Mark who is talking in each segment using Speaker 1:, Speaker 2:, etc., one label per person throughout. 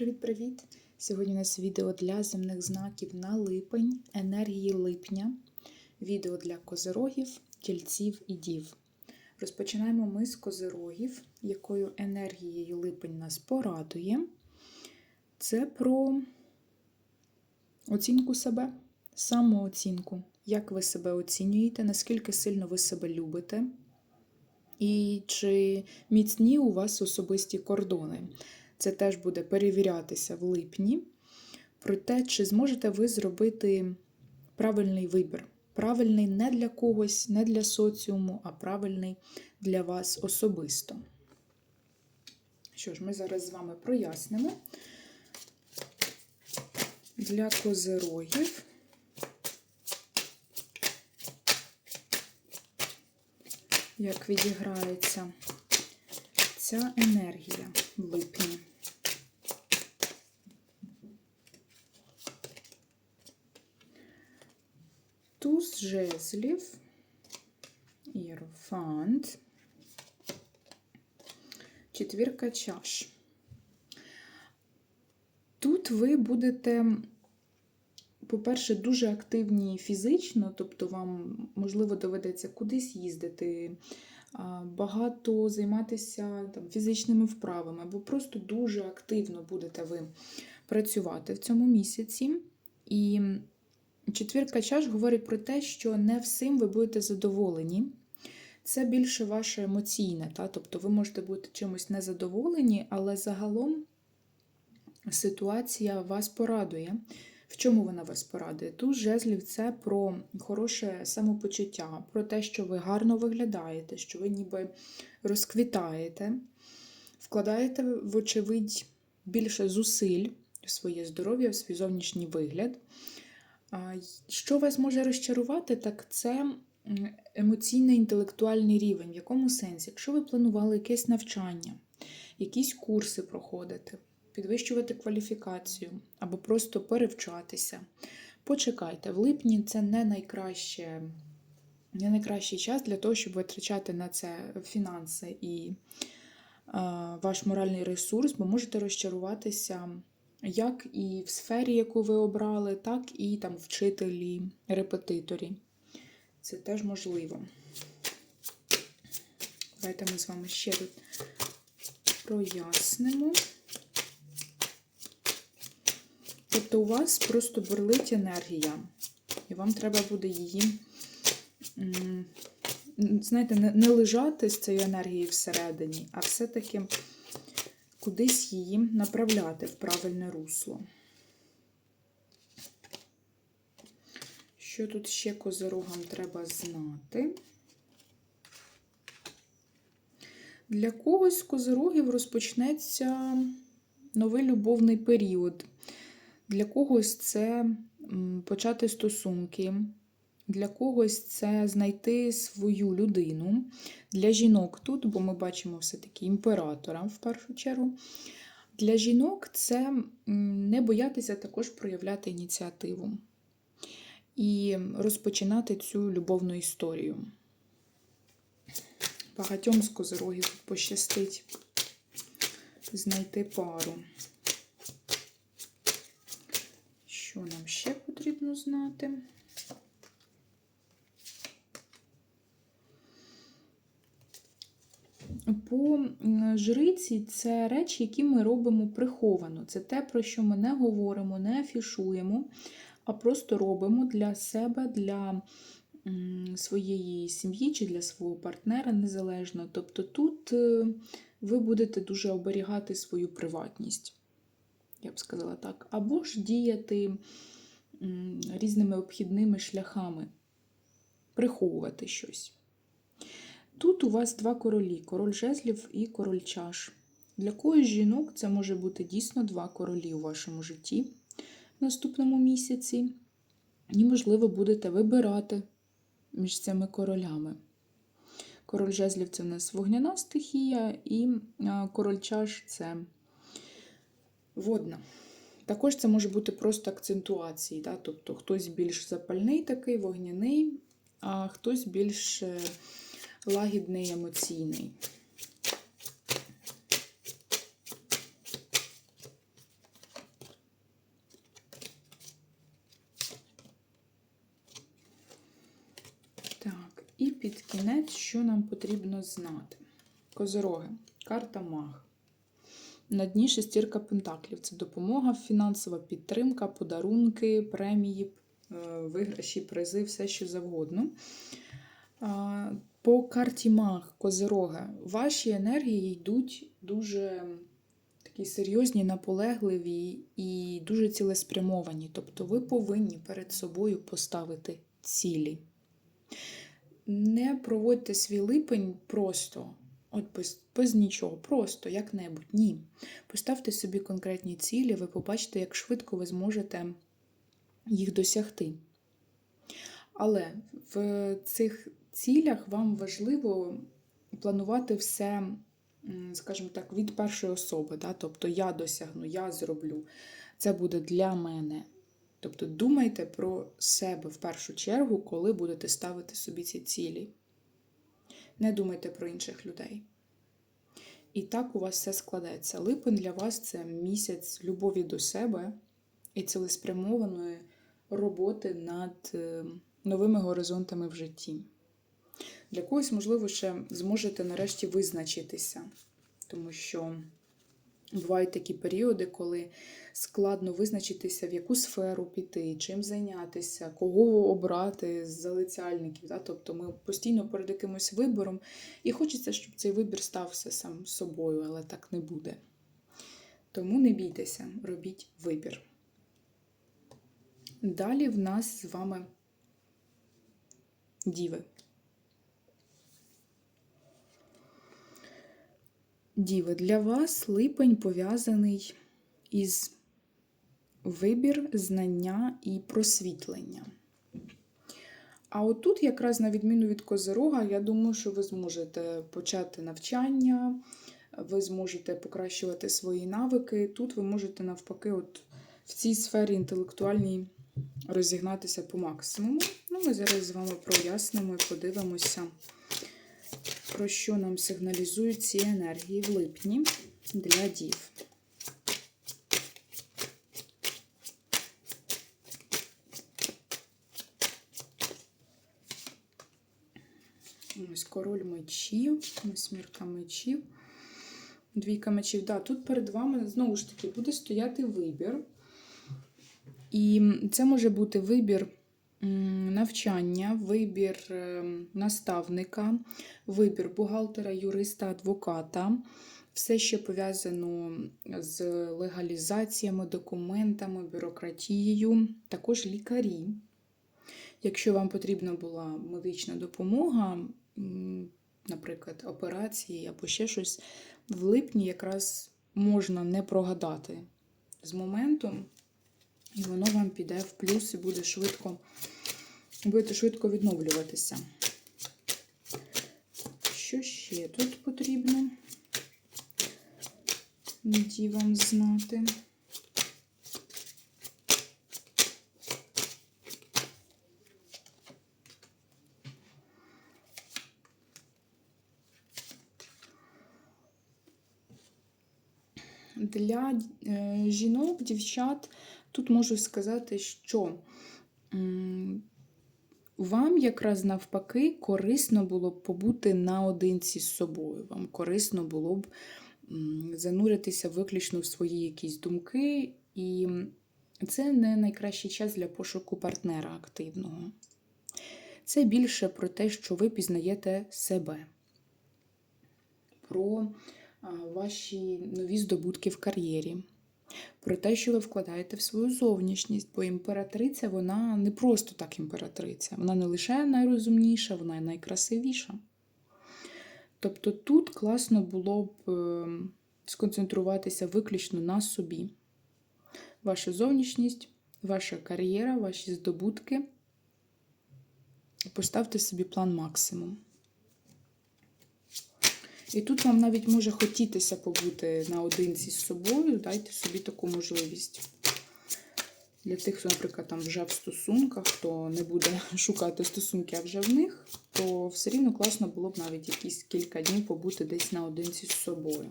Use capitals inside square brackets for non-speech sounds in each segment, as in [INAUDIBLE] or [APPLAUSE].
Speaker 1: Привіт-привіт! Сьогодні у нас відео для земних знаків на липень, енергії липня, відео для козирогів, тільців і дів. Розпочинаємо ми з козирогів, якою енергією липень нас порадує. Це про оцінку себе, самооцінку. Як ви себе оцінюєте, наскільки сильно ви себе любите, і чи міцні у вас особисті кордони. Це теж буде перевірятися в липні. Про те, чи зможете ви зробити правильний вибір. Правильний не для когось, не для соціуму, а правильний для вас особисто. Що ж, ми зараз з вами прояснимо для козирогів. Як відіграється ця енергія в липні. Жезлів, Єрофант, четвірка чаш. Тут ви будете, по-перше, дуже активні фізично, тобто вам, можливо, доведеться кудись їздити, багато займатися там, фізичними вправами, або просто дуже активно будете ви працювати в цьому місяці. І четвірка чаш говорить про те, що не всім ви будете задоволені. Це більше ваше емоційне, та? тобто ви можете бути чимось незадоволені, але загалом ситуація вас порадує. В чому вона вас порадує? Тут жезлів це про хороше самопочуття, про те, що ви гарно виглядаєте, що ви ніби розквітаєте, вкладаєте, вочевидь, більше зусиль в своє здоров'я, в свій зовнішній вигляд. Що вас може розчарувати, так це емоційний інтелектуальний рівень. В якому сенсі? Якщо ви планували якесь навчання, якісь курси проходити, підвищувати кваліфікацію або просто перевчатися. Почекайте, в липні це не найкраще, не найкращий час для того, щоб витрачати на це фінанси і е, ваш моральний ресурс, бо можете розчаруватися як і в сфері, яку ви обрали, так і там вчителі, репетиторі. Це теж можливо. Давайте ми з вами ще тут прояснимо. Тобто у вас просто бурлить енергія, і вам треба буде її, знаєте, не лежати з цією енергією всередині, а все-таки кудись її направляти в правильне русло. Що тут ще козирогам треба знати? Для когось з козирогів розпочнеться новий любовний період. Для когось це почати стосунки, для когось це знайти свою людину. Для жінок тут, бо ми бачимо все-таки імператора в першу чергу. Для жінок це не боятися також проявляти ініціативу і розпочинати цю любовну історію. Багатьом з козирогів пощастить знайти пару. Що нам ще потрібно знати? По жриці це речі, які ми робимо приховано. Це те, про що ми не говоримо, не афішуємо, а просто робимо для себе, для своєї сім'ї чи для свого партнера незалежно. Тобто тут е, ви будете дуже оберігати свою приватність я б сказала так, або ж діяти різними обхідними шляхами, приховувати щось. Тут у вас два королі: король жезлів і король чаш. Для когось жінок це може бути дійсно два королі у вашому житті в наступному місяці. І, можливо, будете вибирати між цими королями. Король жезлів це в нас вогняна стихія, і король чаш це водна. Також це може бути просто акцентуації. Да? Тобто хтось більш запальний такий, вогняний, а хтось більш е, лагідний, емоційний. Так, і під кінець, що нам потрібно знати? Козороги, карта маг. На дні шестірка пентаклів. Це допомога, фінансова підтримка, подарунки, премії, е, виграші, призи, все що завгодно. По карті маг, козирога, ваші енергії йдуть дуже такі серйозні, наполегливі і дуже цілеспрямовані. Тобто ви повинні перед собою поставити цілі. Не проводьте свій липень просто, от без, без нічого, просто як-небудь. Ні. Поставте собі конкретні цілі, ви побачите, як швидко ви зможете їх досягти. Але в цих цілях вам важливо планувати все, скажімо так, від першої особи. Да? Тобто я досягну, я зроблю. Це буде для мене. Тобто думайте про себе в першу чергу, коли будете ставити собі ці цілі. Не думайте про інших людей. І так у вас все складеться. Липень для вас це місяць любові до себе і цілеспрямованої роботи над е, новими горизонтами в житті. Для когось, можливо, ще зможете нарешті визначитися, тому що бувають такі періоди, коли складно визначитися, в яку сферу піти, чим зайнятися, кого обрати з залицяльників. Да? Тобто ми постійно перед якимось вибором, і хочеться, щоб цей вибір стався сам собою, але так не буде. Тому не бійтеся, робіть вибір. Далі в нас з вами діви. Діви, для вас липень пов'язаний із вибір, знання і просвітлення. А отут, якраз на відміну від Козирога, я думаю, що ви зможете почати навчання, ви зможете покращувати свої навики. Тут ви можете навпаки, от в цій сфері інтелектуальній розігнатися по максимуму. Ну, ми зараз з вами прояснимо і подивимося, про що нам сигналізують ці енергії в липні для дів. Ось король мечів, восьмірка мечів, двійка мечів. Да, тут перед вами знову ж таки буде стояти вибір. І це може бути вибір навчання, вибір е, наставника, вибір бухгалтера, юриста, адвоката. Все, що пов'язано з легалізаціями, документами, бюрократією, також лікарі. Якщо вам потрібна була медична допомога, наприклад, операції або ще щось, в липні якраз можна не прогадати з моментом, і воно вам піде в плюс і буде швидко, будете швидко відновлюватися. Що ще тут потрібно? Дівам знати. Для е, жінок, дівчат, тут можу сказати, що вам якраз навпаки корисно було б побути наодинці з собою. Вам корисно було б зануритися виключно в свої якісь думки, і це не найкращий час для пошуку партнера активного. Це більше про те, що ви пізнаєте себе, про ваші нові здобутки в кар'єрі, про те, що ви вкладаєте в свою зовнішність, бо імператриця вона не просто так імператриця, вона не лише найрозумніша, вона й найкрасивіша. Тобто тут класно було б е, сконцентруватися виключно на собі. Ваша зовнішність, ваша кар'єра, ваші здобутки. Поставте собі план максимум. І тут вам навіть може хотітися побути наодинці з собою, дайте собі таку можливість. Для тих, хто, наприклад, там вже в стосунках, хто не буде [LAUGHS] шукати стосунки, а вже в них, то все рівно класно було б навіть якісь кілька днів побути десь наодинці з собою.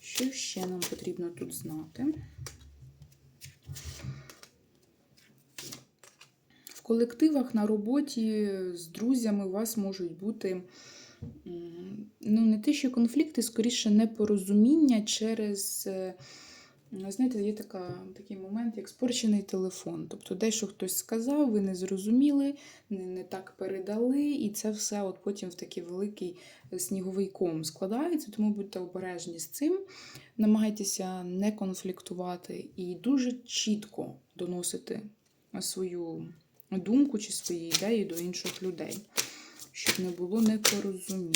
Speaker 1: Що ще нам потрібно тут знати? В колективах на роботі з друзями у вас можуть бути ну, не те, що конфлікти, скоріше непорозуміння через. е, ну, Знаєте, є така, такий момент, як спорчений телефон. Тобто, дещо хтось сказав, ви не зрозуміли, не, не так передали, і це все от потім в такий великий е, сніговий ком складається. Тому будьте обережні з цим, намагайтеся не конфліктувати і дуже чітко доносити свою думку чи свої ідеї до інших людей, щоб не було непорозумінь.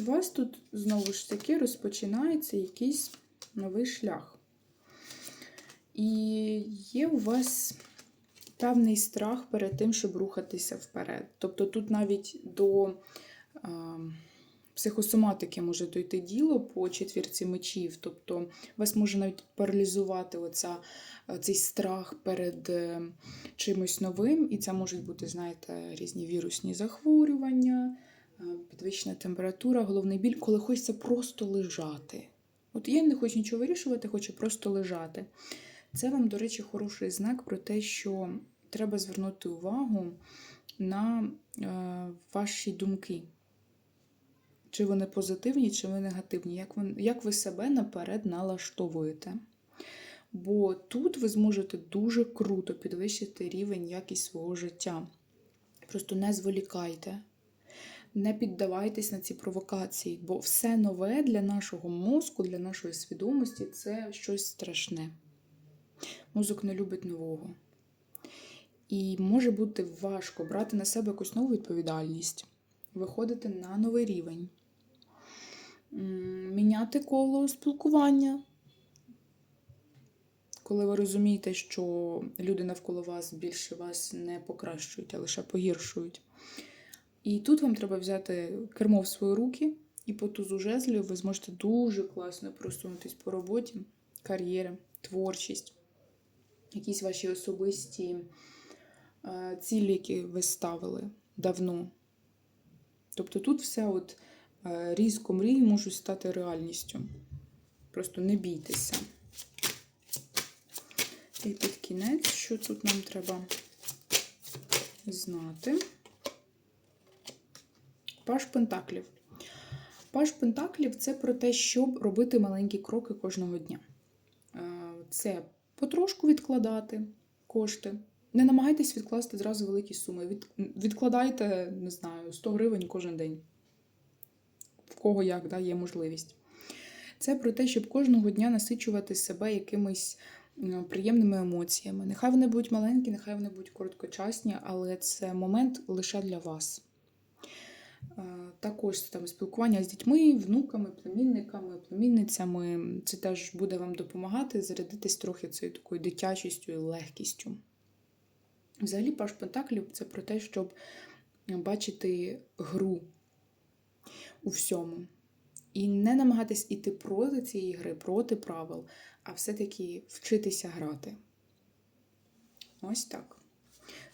Speaker 1: У вас тут знову ж таки розпочинається якийсь новий шлях. І є у вас певний страх перед тим, щоб рухатися вперед. Тобто тут навіть до а, психосоматики може дойти діло по четвірці мечів. Тобто вас може навіть паралізувати оця, цей страх перед е, чимось новим, і це можуть бути, знаєте, різні вірусні захворювання. Е, підвищена температура, головний біль, коли хочеться просто лежати. От я не хочу нічого вирішувати, хочу просто лежати. Це вам, до речі, хороший знак про те, що треба звернути увагу на е, ваші думки. Чи вони позитивні, чи вони негативні, як ви, як ви себе наперед налаштовуєте. Бо тут ви зможете дуже круто підвищити рівень якість свого життя. Просто не зволікайте не піддавайтесь на ці провокації, бо все нове для нашого мозку, для нашої свідомості це щось страшне. Мозок не любить нового. І може бути важко брати на себе якусь нову відповідальність, виходити на новий рівень, міняти коло спілкування. Коли ви розумієте, що люди навколо вас більше вас не покращують, а лише погіршують. І тут вам треба взяти кермо в свої руки, і по тузу жезлів ви зможете дуже класно просунутись по роботі, кар'єрі, творчість, якісь ваші особисті е, цілі, які ви ставили давно. Тобто тут все от різко мрії можуть стати реальністю. Просто не бійтеся. І під кінець, що тут нам треба знати. Паш Пентаклів. Паш Пентаклів це про те, щоб робити маленькі кроки кожного дня. Е, це потрошку відкладати кошти. Не намагайтесь відкласти зразу великі суми. Відкладайте, не знаю, 100 гривень кожен день. Кого як да, є можливість. Це про те, щоб кожного дня насичувати себе якимись приємними емоціями. Нехай вони будуть маленькі, нехай вони будуть короткочасні, але це момент лише для вас. Також там спілкування з дітьми, внуками, племінниками, племінницями. Це теж буде вам допомагати зарядитись трохи цією такою дитячістю і легкістю. Взагалі, Паш Пентаклів це про те, щоб бачити гру у всьому. І не намагатись іти проти цієї гри, проти правил, а все-таки вчитися грати. Ось так.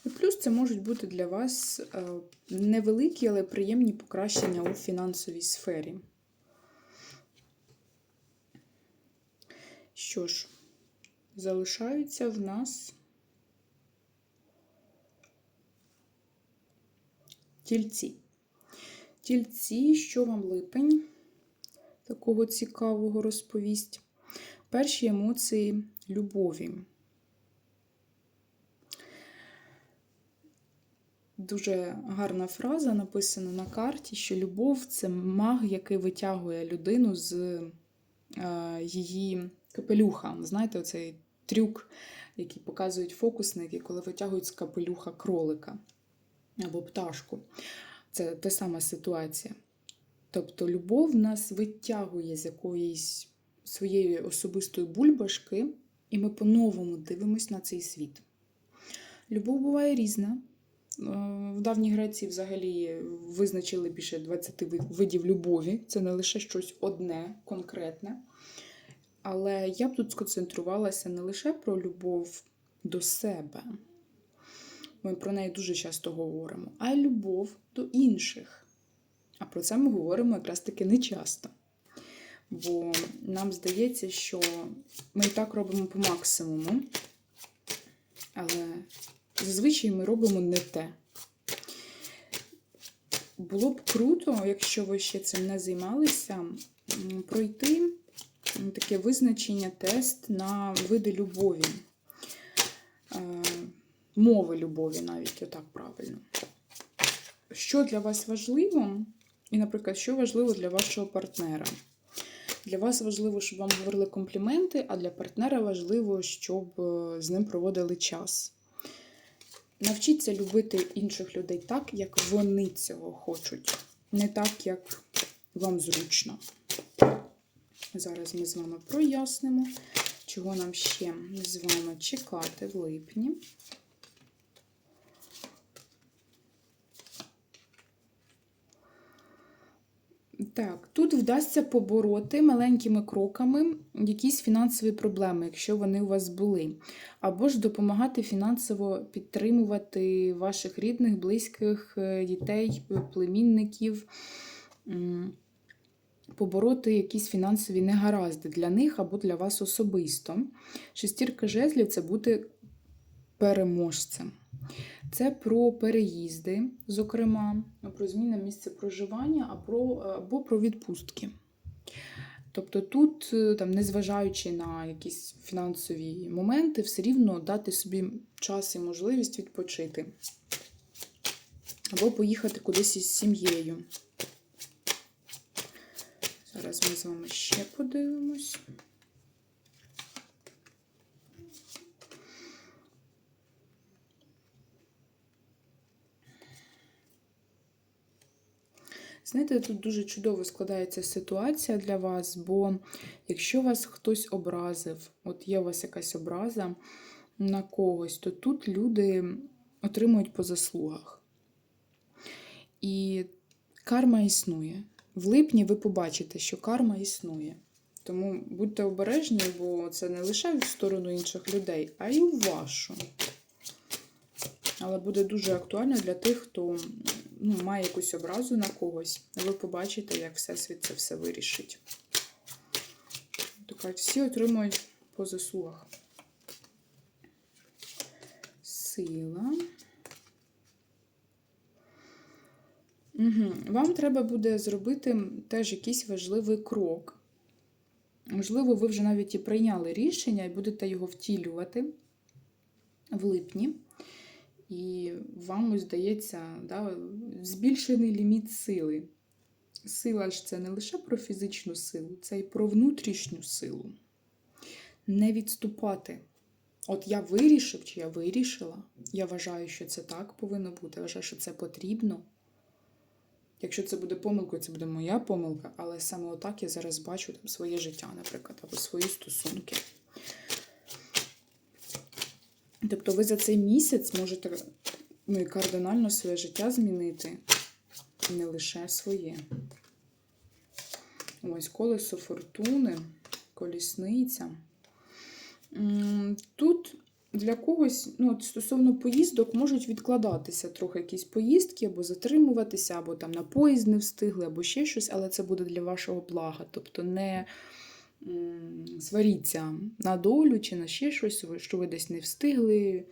Speaker 1: І плюс це можуть бути для вас е, невеликі, але приємні покращення у фінансовій сфері. Що ж, залишаються в нас тільці. Тільці, що вам липень, такого цікавого розповість. Перші емоції любові. Дуже гарна фраза написана на карті, що любов це маг, який витягує людину з е, її капелюха. Знаєте, оцей трюк, який показують фокусники, коли витягують з капелюха кролика або пташку. Це та сама ситуація. Тобто, любов нас витягує з якоїсь своєї особистої бульбашки, і ми по-новому дивимося на цей світ. Любов буває різна. В давній Греції взагалі визначили більше 20 видів любові. Це не лише щось одне, конкретне. Але я б тут сконцентрувалася не лише про любов до себе. Ми про неї дуже часто говоримо, а й любов до інших. А про це ми говоримо якраз таки не часто. Бо нам здається, що ми і так робимо по максимуму, але зазвичай ми робимо не те. Було б круто, якщо ви ще цим не займалися, пройти таке визначення, тест на види любові. Мови любові навіть, отак правильно. Що для вас важливо? І, наприклад, що важливо для вашого партнера? Для вас важливо, щоб вам говорили компліменти, а для партнера важливо, щоб е, з ним проводили час. Навчіться любити інших людей так, як вони цього хочуть, не так, як вам зручно. Зараз ми з вами прояснимо, чого нам ще з вами чекати в липні. Так, тут вдасться побороти маленькими кроками якісь фінансові проблеми, якщо вони у вас були. Або ж допомагати фінансово підтримувати ваших рідних, близьких, е, дітей, е, племінників, побороти якісь фінансові негаразди для них або для вас особисто. Шестірка жезлів це бути переможцем. Це про переїзди, зокрема, про зміну місця проживання або, про відпустки. Тобто тут, е, там, незважаючи на якісь фінансові моменти, все рівно дати собі час і можливість відпочити. Або поїхати кудись із сім'єю. Зараз ми з вами ще подивимось. Знаєте, тут дуже чудово складається ситуація для вас, бо якщо вас хтось образив, от є у вас якась образа на когось, то тут люди отримують по заслугах. І карма існує. В липні ви побачите, що карма існує. Тому будьте обережні, бо це не лише в сторону інших людей, а й у вашу. Але буде дуже актуально для тих, хто ну, має якусь образу на когось. Ви побачите, як Всесвіт це все вирішить. Так, всі отримують по заслугах. Сила. Угу. Вам треба буде зробити теж якийсь важливий крок. Можливо, ви вже навіть і прийняли рішення і будете його втілювати в липні. І вам ось здається, да, збільшений ліміт сили. Сила ж це не лише про фізичну силу, це й про внутрішню силу. Не відступати. От я вирішив, чи я вирішила, я вважаю, що це так повинно бути, я вважаю, що це потрібно. Якщо це буде помилкою, це буде моя помилка, але саме отак я зараз бачу там своє життя, наприклад, або свої стосунки. Тобто ви за цей місяць можете ну, і кардинально своє життя змінити, не лише своє. Ось колесо фортуни, колісниця. Тут для когось, ну, стосовно поїздок, можуть відкладатися трохи якісь поїздки, або затримуватися, або там на поїзд не встигли, або ще щось, але це буде для вашого блага. Тобто не сваріться на долю чи на ще щось, що ви десь не встигли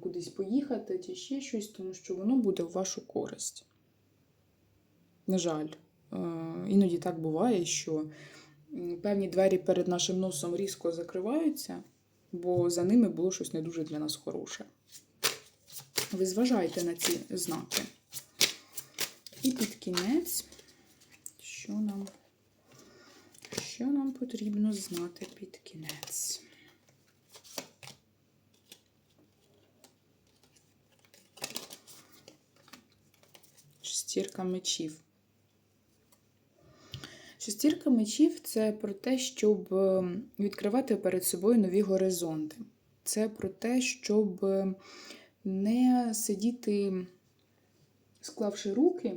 Speaker 1: кудись поїхати, чи ще щось, тому що воно буде в вашу користь. На жаль, е, іноді так буває, що певні двері перед нашим носом різко закриваються, бо за ними було щось не дуже для нас хороше. Ви зважайте на ці знаки. І під кінець, що нам що нам потрібно знати під кінець? Шестірка мечів. Шестірка мечів це про те, щоб ем, відкривати перед собою нові горизонти. Це про те, щоб ем, не сидіти, склавши руки,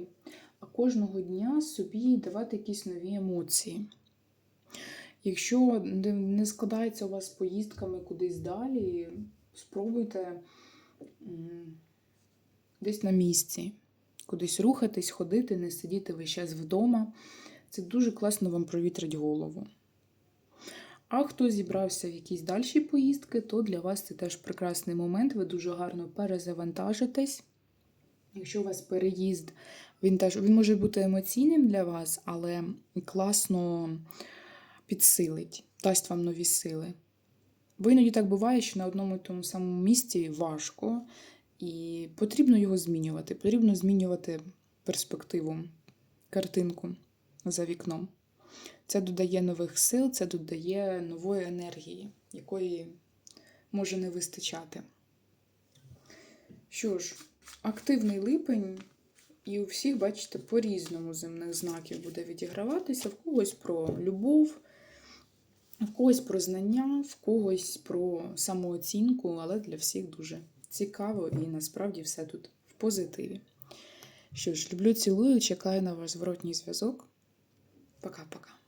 Speaker 1: а кожного дня собі давати якісь нові емоції. Якщо не складається у вас поїздками кудись далі, спробуйте десь на місці, кудись рухатись, ходити, не сидіти весь час вдома. Це дуже класно вам провітрить голову. А хто зібрався в якісь дальші поїздки, то для вас це теж прекрасний момент. Ви дуже гарно перезавантажитесь. Якщо у вас переїзд, він теж він може бути емоційним для вас, але класно підсилить, дасть вам нові сили. Бо іноді так буває, що на одному і тому самому місці важко, і потрібно його змінювати. Потрібно змінювати перспективу, картинку за вікном. Це додає нових сил, це додає нової енергії, якої може не вистачати. Що ж, активний липень, і у всіх, бачите, по-різному земних знаків буде відіграватися. В когось про любов, в когось про знання, в когось про самооцінку, але для всіх дуже цікаво і насправді все тут в позитиві. Що ж, люблю, цілую, чекаю на ваш зворотній зв'язок. Пока-пока.